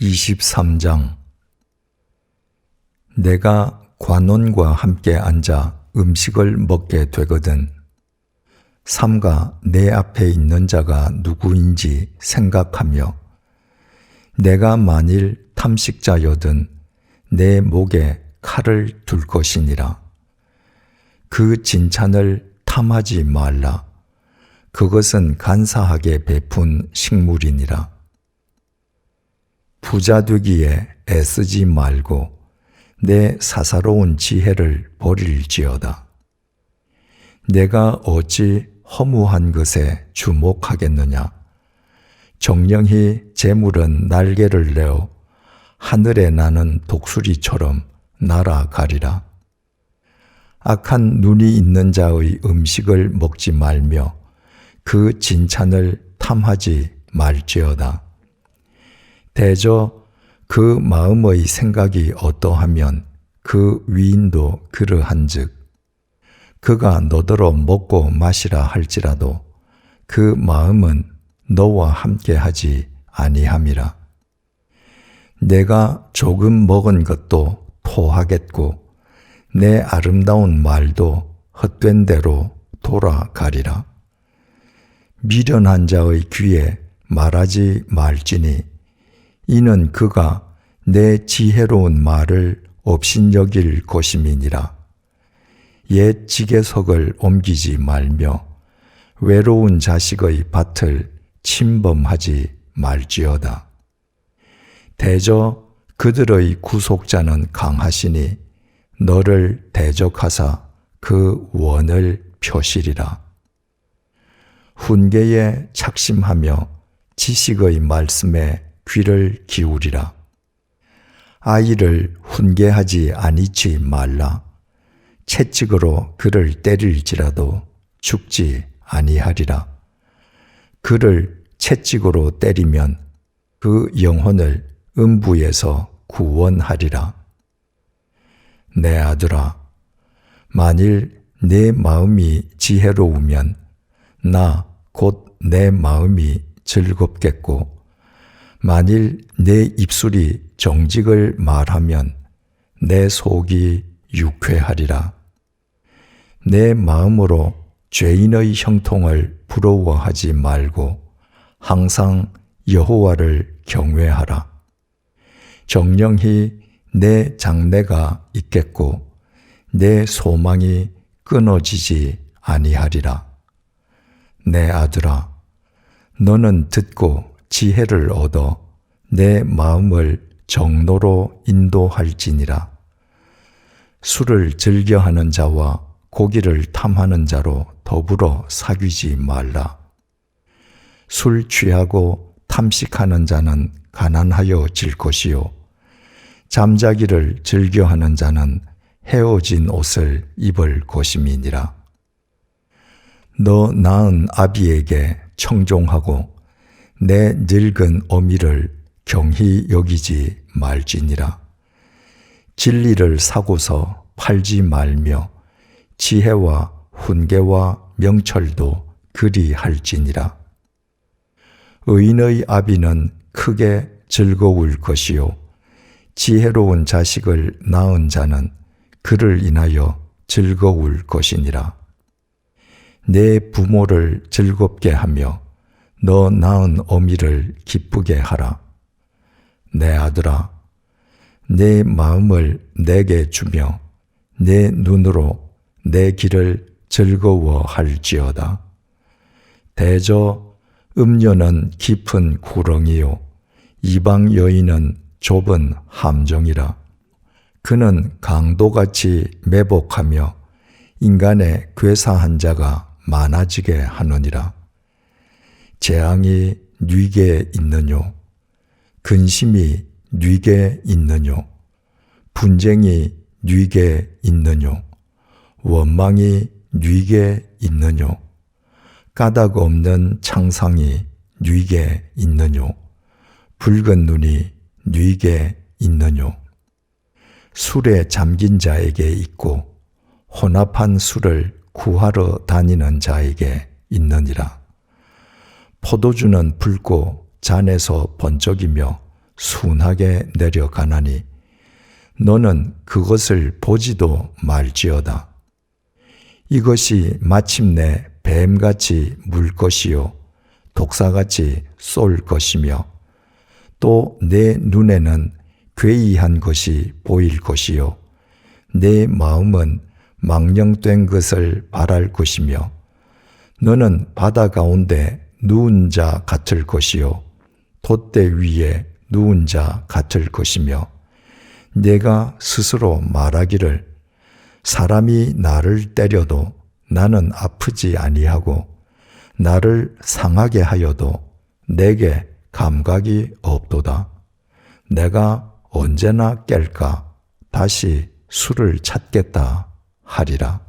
23장. 내가 관원과 함께 앉아 음식을 먹게 되거든 삼가 내 앞에 있는 자가 누구인지 생각하며 내가 만일 탐식자여든 내 목에 칼을 둘 것이니라. 그 진찬을 탐하지 말라. 그것은 간사하게 베푼 식물이니라 부자 되기에 애쓰지 말고 내 사사로운 지혜를 버릴지어다. 내가 어찌 허무한 것에 주목하겠느냐? 정령히 재물은 날개를 내어 하늘에 나는 독수리처럼 날아가리라. 악한 눈이 있는 자의 음식을 먹지 말며 그 진찬을 탐하지 말지어다. 대저 그 마음의 생각이 어떠하면 그 위인도 그러한즉 그가 너더러 먹고 마시라 할지라도 그 마음은 너와 함께 하지 아니함이라. 내가 조금 먹은 것도 토하겠고 내 아름다운 말도 헛된 대로 돌아가리라. 미련한 자의 귀에 말하지 말지니 이는 그가 내 지혜로운 말을 업신여길 것임이니라. 옛 지게석을 옮기지 말며 외로운 자식의 밭을 침범하지 말지어다. 대저 그들의 구속자는 강하시니 너를 대적하사 그 원을 표시리라. 훈계에 착심하며 지식의 말씀에 귀를 기울이라. 아이를 훈계하지 아니치 말라. 채찍으로 그를 때릴지라도 죽지 아니하리라. 그를 채찍으로 때리면 그 영혼을 음부에서 구원하리라. 내 아들아, 만일 내 마음이 지혜로우면 나 곧 내 마음이 즐겁겠고 만일 내 입술이 정직을 말하면 내 속이 유쾌하리라. 내 마음으로 죄인의 형통을 부러워하지 말고 항상 여호와를 경외하라. 정령히 내 장래가 있겠고 내 소망이 끊어지지 아니하리라. 내 아들아, 너는 듣고 지혜를 얻어 내 마음을 정로로 인도할지니라. 술을 즐겨하는 자와 고기를 탐하는 자로 더불어 사귀지 말라. 술 취하고 탐식하는 자는 가난하여 질 것이요. 잠자기를 즐겨하는 자는 헤어진 옷을 입을 것임이니라. 너 낳은 아비에게 청종하고 내 늙은 어미를 경히 여기지 말지니라. 진리를 사고서 팔지 말며 지혜와 훈계와 명철도 그리할지니라. 의인의 아비는 크게 즐거울 것이요. 지혜로운 자식을 낳은 자는 그를 인하여 즐거울 것이니라. 내 부모를 즐겁게 하며 너 낳은 어미를 기쁘게 하라. 내 아들아, 내 마음을 내게 주며 내 눈으로 내 길을 즐거워할지어다. 대저 음녀는 깊은 구렁이요 이방 여인은 좁은 함정이라. 그는 강도같이 매복하며 인간의 괴사한 자가 많아지게 하느니라. 재앙이 뉘게 있느뇨? 근심이 뉘게 있느뇨? 분쟁이 뉘게 있느뇨? 원망이 뉘게 있느뇨? 까닭 없는 창상이 뉘게 있느뇨? 붉은 눈이 뉘게 있느뇨? 술에 잠긴 자에게 있고 혼합한 술을 구하러 다니는 자에게 있느니라. 포도주는 붉고 잔에서 번쩍이며 순하게 내려가나니 너는 그것을 보지도 말지어다. 이것이 마침내 뱀같이 물 것이요 독사같이 쏠 것이며 또 내 눈에는 괴이한 것이 보일 것이요 내 마음은 망령된 것을 바랄 것이며 너는 바다 가운데 누운 자 같을 것이요 돛대 위에 누운 자 같을 것이며 내가 스스로 말하기를 사람이 나를 때려도 나는 아프지 아니하고 나를 상하게 하여도 내게 감각이 없도다. 내가 언제나 깰까 다시 술을 찾겠다 하리라.